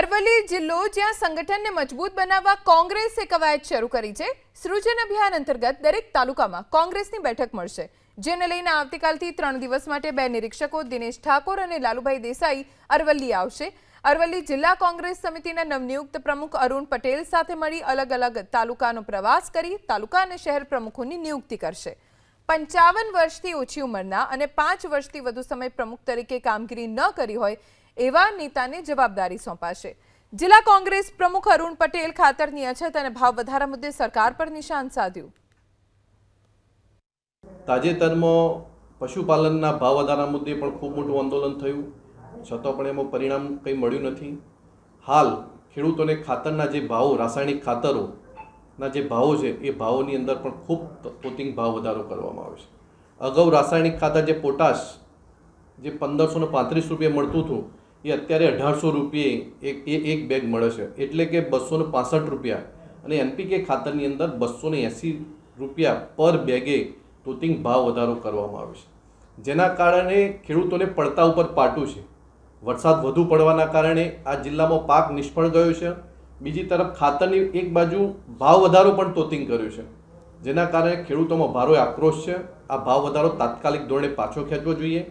અરવલ્લી જિલ્લો જ્યાં સંગઠનને મજબૂત બનાવવા કોંગ્રેસે કવાયત શરૂ કરી છે, સૃજન અભિયાન અંતર્ગત દરેક તાલુકામાં કોંગ્રેસની બેઠક મળશે, જેને લઈને આવતીકાલથી ત્રણ દિવસ માટે બે નિરીક્ષકો દિનેશ ઠાકોર અને લાલુભાઈ દેસાઈ અરવલ્લી આવશે. અરવલ્લી જિલ્લા કોંગ્રેસ સમિતિના નવનિયુક્ત પ્રમુખ અરુણ પટેલ સાથે મળી અલગ અલગ તાલુકાનો પ્રવાસ કરી તાલુકા અને શહેર પ્રમુખોની નિયુક્તિ કરશે. પંચાવન વર્ષથી ઓછી ઉંમરના અને પાંચ વર્ષથી વધુ સમય પ્રમુખ તરીકે કામગીરી ન કરી હોય એવા નેતાને જવાબદારી સોંપાશે. જિલ્લા કોંગ્રેસ પ્રમુખ અરુણ પટેલ ખાતરની અછત અને ભાવ વધારા મુદ્દે સરકાર પર નિશાન સાધ્યું. તાજેતરમાં પશુપાલનના ભાવ વધારા મુદ્દે પણ ખૂબ મોટું આંદોલન થયું. છતાં પણ એમાં પરિણામ કંઈ મળ્યું નથી. હાલ ખેડૂતોને ખાતરના જે ભાવો, રાસાયણિક ખાતરોના જે ભાવો છે, એ ભાવોની અંદર પણ ખૂબ પોતિંગ ભાવ વધારો કરવામાં આવે છે. અગાઉ રાસાયણિક ખાતર જે પોટાશ જે પંદરસો ને પાંત્રીસ રૂપિયા મળતું હતું એ અત્યારે અઢારસો રૂપિયે એક, એ, એક બેગ મળે છે. એટલે કે બસો પાસઠ રૂપિયા. અને એનપીકે ખાતરની અંદર બસો એંસી રૂપિયા પર બેગે તોતિંગ ભાવ વધારો કરવામાં આવે છે. જેના કારણે ખેડૂતોને પડતા ઉપર પાટું છે. વરસાદ વધુ પડવાના કારણે આ જિલ્લામાં પાક નિષ્ફળ ગયો છે. બીજી તરફ ખાતરની એક બાજુ ભાવ વધારો પણ તોતિંગ કર્યો છે. જેના કારણે ખેડૂતોમાં ભારો આક્રોશ છે. આ ભાવ વધારો તાત્કાલિક ધોરણે પાછો ખેંચવો જોઈએ.